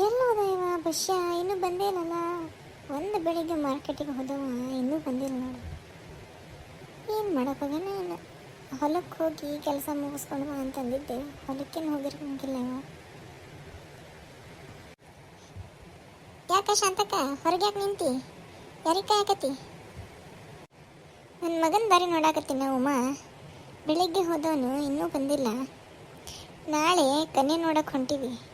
ಎಲ್ಲೋದ ಇವ ಬಶ್ಯ ಇನ್ನೂ ಬಂದೇ ಇಲ್ಲಲ್ಲ ಒಂದು ಬೆಳಿಗ್ಗೆ ಮಾರ್ಕೆಟಿಗೆ ಹೋದವ, ಇನ್ನೂ ಬಂದಿಲ್ಲ ನೋಡು. ಏನು ಮಾಡೋಕ್ಕಾಗಲ್ಲ ಇಲ್ಲ ಹೊಲಕ್ಕೆ ಹೋಗಿ ಕೆಲಸ ಮುಗಿಸ್ಕೊಂಡು ಬಾ ಅಂತಂದಿದ್ದೆ. ಹೊಲಕ್ಕೇನು ಹೋಗಿರಂಗಿಲ್ಲ ಇವ. ಯಾಕ ಶಾಂತಕ್ಕ, ಹೊರಗೆ ಯಾಕೆ ನಿಂತಿ? ಯಾರಿಕ ಯಾಕತಿ ನನ್ನ ಮಗನ ಬಾರಿ ನೋಡಾಕತ್ತೀನಿ ಉಮಾ. ಬೆಳಿಗ್ಗೆ ಹೋದವನು, ಇನ್ನೂ ಬಂದಿಲ್ಲ. ನಾಳೆ ಕನ್ಯೆ ನೋಡಕ್ಕೆ ಹೊಂಟಿವಿ.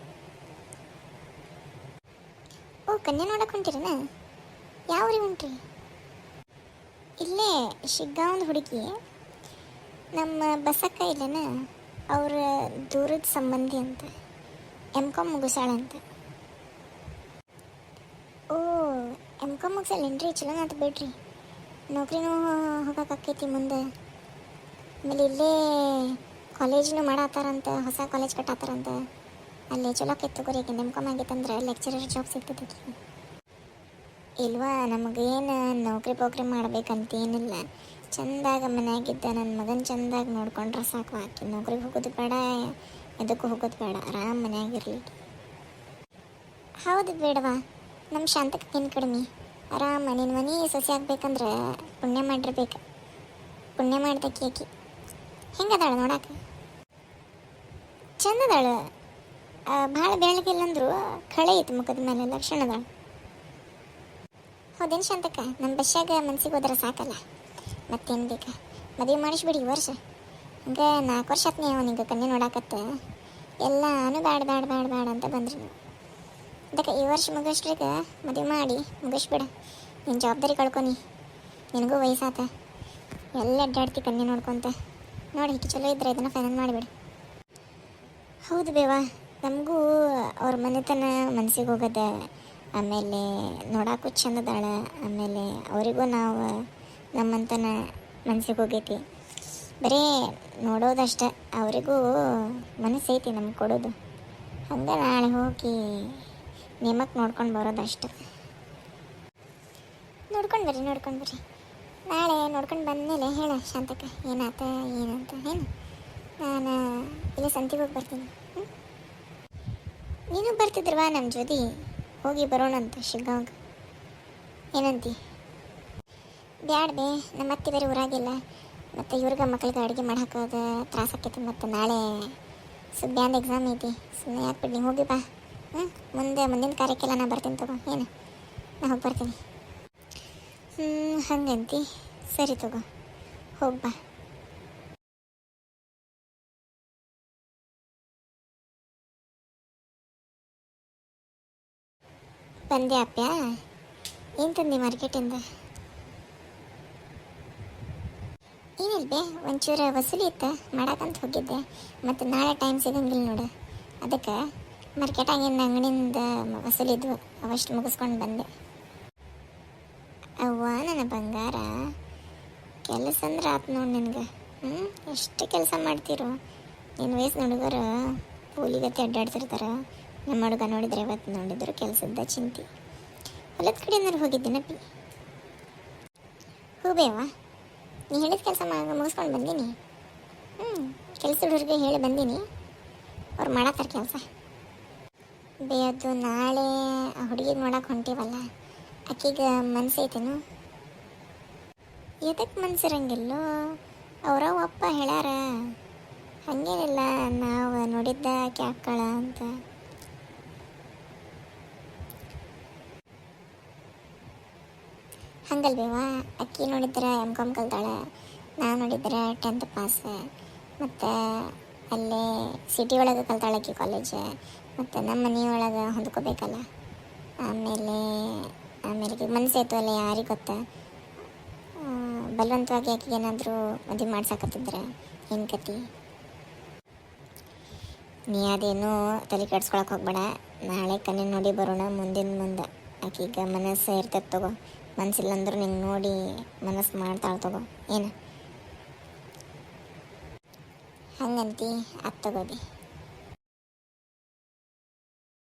ಓ, ಕನ್ಯೆ ನೋಡಕ್ಕೆ ಹೊಂಟಿರನ? ಯಾವ ಊರಿಗೆ ಹೊಂಟ್ರಿ? ಇಲ್ಲೇ ಶಿಗ್ಗಾಂವದ ಹುಡುಗಿ. ನಮ್ಮ ಬಸಕ್ಕ ಇಲ್ಲನ? ಅವ್ರ ದೂರದ ಸಂಬಂಧಿ ಅಂತ. ಎಂ ಕಾಮ್ ಮುಗಿಸಾಳ ಅಂತ. ಓ ಎಂ ಕಾಮ್ ಮುಗಿಸಲ್ಲೇನ್ರಿ ಚಲೋ ಆತು ಬಿಡ್ರಿ. ನೌಕರಿನೂ ಹೋಗಕ್ಕಾಕೈತಿ ಮುಂದೆ. ಆಮೇಲೆ ಇಲ್ಲೇ ಕಾಲೇಜ್ನು ಮಾಡತ್ತಾರಂತ ಹೊಸ ಕಾಲೇಜ್ ಕಟ್ಟಾತಾರಂತ. ಅಲ್ಲಿ ಚಲೋ ತಗೋರಿ. ಈಗ ಕಾಮ್ ಲೆಕ್ಚರರ್ ಜಾಬ್ ಸಿಗ್ತೈತಿ ಇಲ್ವಾ, ನಮಗೇನು ನೌಕರಿ ಪೋಕ್ರಿ ಮಾಡ್ಬೇಕಂತ ಏನಿಲ್ಲ. ಚಂದಾಗ ಮನೆಯಾಗಿದ್ದ ನನ್ನ ಮಗನ ಚಂದಾಗಿ ನೋಡ್ಕೊಂಡ್ರೆ ಸಾಕು. ಹಾಕಿ ನೌಕರಿಗೆ ಹೋಗೋದು ಬೇಡ ಎದಕ್ಕೂ ಹೋಗೋದು ಬೇಡ. ಆರಾಮ್ ಮನೆಯಾಗಿರ್ಲಿ. ಹೌದು ಬೇಡವಾ ನಮ್ಮ ಶಾಂತಕ್ಕೆ ಏನು ಕಡಿಮೆ? ಆರಾಮ ನಿನ್ನ ಮನೆ ಸಸಿ ಆಗ್ಬೇಕಂದ್ರೆ ಪುಣ್ಯ ಮಾಡಿರ್ಬೇಕು. ಪುಣ್ಯ ಮಾಡ್ದಕ್ಕೆ ಆಕಿ. ಹೆಂಗದಾಳು ನೋಡಾಕ? ಚಂದದಾಳ. ಭಾಳ ಇಲ್ಲಂದ್ರು ಕಳೆ ಐತಿ ಮುಖದ ಮೇಲೆ, ಲಕ್ಷಣದ. ಹೌದೇನು ಶಾಂತಕ್ಕ? ನಮ್ಮ ಬಸ್ಸಾಗ ಮನ್ಸಿಗೆ ಹೋದ್ರೆ ಸಾಕಲ್ಲ. ಮತ್ತೇನು ಬೇಕಾ? ಮದುವೆ ಮಾಡಿಸ್ಬಿಡಿ ಈ ವರ್ಷ. ಹಂಗೆ ನಾಲ್ಕು ವರ್ಷ ಆತ್ನೇ ಅವನಿಗೆ ಕನ್ಯೆ ನೋಡಾಕತ್ತ. ಎಲ್ಲಾನು ಬ್ಯಾಡ ಬ್ಯಾಡ ಬ್ಯಾಡ ಬ್ಯಾಡ ಅಂತ ಬಂದ್ರಿ. ನೀವು ಅದಕ್ಕೆ ಈ ವರ್ಷ ಮುಗಿಸ್ರಿಗೆ ಮದುವೆ ಮಾಡಿ ಮುಗಿಸ್ಬಿಡ. ನಿನ್ನ ಜವಾಬ್ದಾರಿ ಕಳ್ಕೊನಿ ನಿನಗೂ ವಯಸ್ಸಾತ. ಎಲ್ಲ ಅಡ್ಡಾಡ್ತಿ ಕನ್ಯೆ ನೋಡ್ಕೊಂತ. ನೋಡಿ ಚಲೋ ಇದ್ರೆ ಇದನ್ನು ಫೈನಲ್ ಮಾಡಿಬಿಡಿ. ಹೌದು ಬೇವಾ. ನಮಗೂ ಅವ್ರ ಮನೆತನ ಮನಸ್ಸಿಗೆ ಹೋಗದ, ಆಮೇಲೆ ನೋಡಕ್ಕೂ ಚಂದದಾಳ, ಆಮೇಲೆ ಅವರಿಗೂ ನಾವು ನಮ್ಮಂತನ ಮನಸ್ಸಿಗೆ ಹೋಗೈತಿ. ಬರೀ ನೋಡೋದಷ್ಟೆ, ಅವರಿಗೂ ಮನಸ್ಸೈತಿ ನಮ್ಗೆ ಕೊಡೋದು. ಹಂಗೆ ನಾಳೆ ಹೋಗಿ ನೇಮಕ್ಕೆ ನೋಡ್ಕೊಂಡು ಬರೋದಷ್ಟೆ. ನೋಡ್ಕೊಂಡು ಬರ್ರಿ ನೋಡ್ಕೊಂಡು ಬರ್ರಿ. ನಾಳೆ ನೋಡ್ಕೊಂಡು ಬಂದಮೇಲೆ ಹೇಳ ಶಾಂತಕ್ಕ, ಏನಾತ, ಏನಂತ, ಏನು? ನಾನು ಇಲ್ಲಿ ಸಂತಿಗೆ ಹೋಗಿ ಬರ್ತೀನಿ. ನೀನು ಬರ್ತಿದ್ರವಾ ನಮ್ಮ ಜೊತೆ ಹೋಗಿ ಬರೋಣ ಅಂತ ಶಿಗ್ಗಾಂಗ್ ಏನಂತಿ? ಬ್ಯಾಡ ಬೇ, ನಮ್ಮ ಅತ್ತೆ ಬೇರೆ ಊರಾಗಿಲ್ಲ. ಮತ್ತು ಇವ್ರಿಗೆ ಮಕ್ಕಳಿಗೆ ಅಡುಗೆ ಮಾಡಾಕೋದು ತ್ರಾಸ ಆಕೈತಿ ಮತ್ತು ನಾಳೆ ಸುಬ್ಯಾಂದ ಎಕ್ಸಾಮ್ ಐತಿ. ಸುಮ್ಮನೆ ಯಾಕೆ ಬಿಡಿ ಹೋಗಿ ಬಾ. ಹ್ಞೂ ಮುಂದೆ ಮುಂದಿನ ಕಾರ್ಯಕ್ಕೆಲ್ಲ ನಾನು ಬರ್ತೀನಿ ತಗೋ. ಏನು? ನಾನು ಹೋಗಿ ಬರ್ತೀನಿ. ಹ್ಞೂ ಹಂಗಂತಿ. ಸರಿ ತಗೋ. ಹೋಗಿ ಬಾ. ಬಂದೆ ಅಪ್ಪ್ಯಾ ಏನು ತಂದೆ ಮಾರ್ಕೆಟಿಂದ? ಏನಿಲ್ಬೆ ಒಂಚೂರು ವಸೂಲಿ ಇತ್ತು ಮಾಡಕ್ಕಂತ ಹೋಗಿದ್ದೆ, ಮತ್ತು ನಾಳೆ ಟೈಮ್ ಸಿಗಂಗಿಲ್ಲ ನೋಡು. ಅದಕ್ಕೆ ಮಾರ್ಕೆಟಾಗಿಂದ ಅಂಗಡಿಯಿಂದ ವಸೂಲಿ ಇದ್ವು ಅವಷ್ಟು ಮುಗಿಸ್ಕೊಂಡು ಬಂದೆ. ಅವ್ವ, ನನ್ನ ಬಂಗಾರ, ಕೆಲಸ ಅಂದ್ರೆ ಆತು ನೋಡಿ ನಿನಗೆ. ಹ್ಞೂ ಎಷ್ಟು ಕೆಲಸ ಮಾಡ್ತಿರು? ನಿನ್ನ ವಯಸ್ಸು ಹುಡುಗರು ಕೂಲಿಗತ್ತೆ ಅಡ್ಡಾಡ್ತಿರ್ತಾರೆ. ನಮ್ಮ ಹುಡುಗ ನೋಡಿದ್ರೆ ಇವತ್ತು ನೋಡಿದ್ರು ಕೆಲಸದ ಚಿಂತೆ. ಹೊಲದ ಕಡೆ ಏನಾದ್ರು ಹೋಗಿದ್ದೆ ನಪ್ಪಿ ಹೂಬೇವಾ ನೀ ಹೇಳಿದ ಕೆಲಸ ಮುಗಿಸ್ಕೊಂಡು ಬಂದೀನಿ? ಹ್ಞೂ ಕೆಲಸ ಹುಡುಗರಿಗೆ ಹೇಳಿ ಬಂದೀನಿ. ಅವ್ರು ಮಾಡತ್ತಾರೆ ಕೆಲಸ. ಬೇಯದ್ದು ನಾಳೆ ಆ ಹುಡುಗಿಗೆ ನೋಡಕ್ಕೆ ಹೊಂಟೀವಲ್ಲ, ಆಕಿಗೆ ಮನ್ಸೈತೇನು ಎದಕ್ಕೆ ಮನ್ಸಿರಂಗಿಲ್ಲೋ ಅವರ ಅಪ್ಪ ಹೇಳ್ಯಾರ, ಹಂಗೇನಿಲ್ಲ, ನಾವು ನೋಡಿದ್ದ ಆಕೆ ಅಂತ. ಹಂಗಲ್ಬೇವಾ ಅಕ್ಕಿ ನೋಡಿದ್ರೆ ಎಂ ಕಾಮ್ ಕಲ್ತಾಳೆ. ನಾನು ನೋಡಿದ್ರೆ ಟೆಂತ್ ಪಾಸ್ ಮತ್ತು ಅಲ್ಲೇ ಸಿಟಿ ಒಳಗೆ ಕಲ್ತಾಳೆ ಅಕ್ಕಿ ಕಾಲೇಜ್ ಮತ್ತು ನಮ್ಮ ಮನೆಯೊಳಗೆ ಹೊಂದ್ಕೋಬೇಕಲ್ಲ. ಆಮೇಲೆ ಆಮೇಲೆ ಮನಸ್ಸಾಯ್ತು ಅಲ್ಲ, ಯಾರಿಗೆ ಗೊತ್ತ? ಬಲವಂತವಾಗಿ ಆಕೆಗೆ ಏನಾದರೂ ಮದುವೆ ಮಾಡ್ಸಕತ್ತಿದ್ರೆ ಏನು ಕತಿ? ನೀ ಅದೇನು ತಲೆ ಕೆಡ್ಸ್ಕೊಳಕ್ಕೆ ಹೋಗ್ಬೇಡ. ನಾಳೆ ಕನ್ನೆ ನೋಡಿ ಬರೋಣ, ಮುಂದಿನ ಮುಂದೆ. ಆಕೀಗ ಮನಸ್ಸು ಇರ್ತೈತೆ ತಗೋ. ಮನಸ್ಸಿಲ್ಲ ಅಂದ್ರೆ ನಿಂಗೆ ನೋಡಿ ಮನಸ್ಸು ಮಾಡ್ತಾಳೆ ತಗೋ. ಏನು? ಹಂಗಂತಿ ಅದು